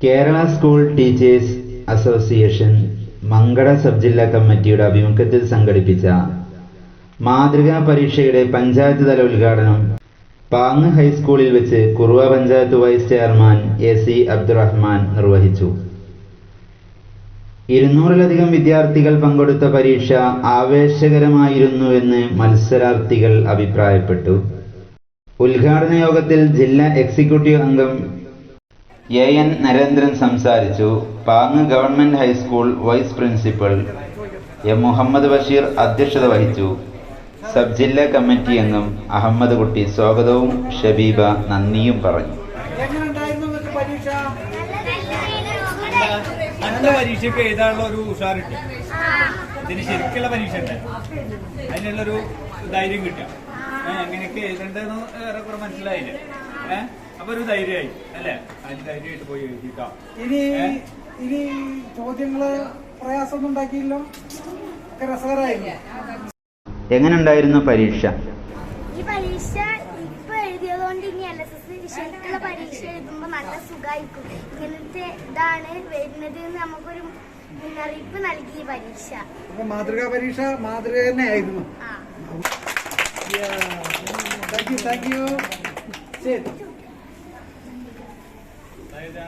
Kerala school teachers association Mankada sub ജില്ലാ കമ്മിറ്റിയുടെ ആഭിമുഖ്യത്തിൽ സംഘടിപ്പിച്ച മാതൃകാ പരീക്ഷയുടെ പഞ്ചായത്ത് തല ഉദ്ഘാടനം പാങ് ഹൈസ്കൂളിൽ വെച്ച് Kuruva panchayat vice chairman A C Abdurahman നിർവഹിച്ചു. ഇരുന്നൂറിലധികം വിദ്യാർത്ഥികൾ പങ്കെടുത്ത പരീക്ഷ ആവേശകരമായിരുന്നുവെന്ന് മത്സരാർത്ഥികൾ അഭിപ്രായപ്പെട്ടു. ഉദ്ഘാടന യോഗത്തിൽ ജില്ലാ എക്സിക്യൂട്ടീവ് അംഗം എ എൻ നരേന്ദ്രൻ സംസാരിച്ചു. Pang government high school vice principal M Muhammad Basheer അധ്യക്ഷത വഹിച്ചു. സബ് ജില്ലാ കമ്മിറ്റി അംഗം അഹമ്മദ് കുട്ടി സ്വാഗതവും ഷബീബ നന്ദിയും പറഞ്ഞു. എങ്ങനെയുണ്ടായിരുന്നു പരീക്ഷ? അടുത്ത പരീക്ഷയ്ക്ക് എഴുതാനുള്ള ഒരു ഉഷാറിട്ട് ഇതിന് ശരിക്കുള്ള പരീക്ഷ ഉണ്ട് അതിനുള്ളൊരു ധൈര്യം കിട്ടുക. ഏഹ് എങ്ങനെയൊക്കെ എഴുതേണ്ടതെന്ന് ഏറെക്കുറെ മനസ്സിലായില്ലേ? ഏഹ് അപ്പൊ ഒരു ധൈര്യമായി അല്ലേ? അതിന് ധൈര്യമായിട്ട് പോയി എഴുതിക്കാം ഇനി ഇനി ചോദ്യങ്ങൾ പ്രയാസമൊന്നും ഉണ്ടാക്കിയില്ലോ. ഒക്കെ രസകരമായിരുന്നു. എങ്ങനെയുണ്ടായിരുന്നു പരീക്ഷ? ഈ പരീക്ഷ ഇപ്പൊ എഴുതിയതുകൊണ്ട് ഇനി എൽ എസ് എസ് വിഷയത്തിലുള്ള പരീക്ഷ എഴുതുമ്പോ നല്ല സുഖമായിരിക്കും. ഇങ്ങനത്തെ ഇതാണ് വരുന്നത് എന്ന് നമുക്കൊരു മുന്നറിയിപ്പ് നൽകി ഈ പരീക്ഷ. അപ്പൊ മാതൃകാ പരീക്ഷ മാതൃക തന്നെ ആയിരുന്നു. ആ. താങ്ക് യു താങ്ക് യു ശരി അതായത്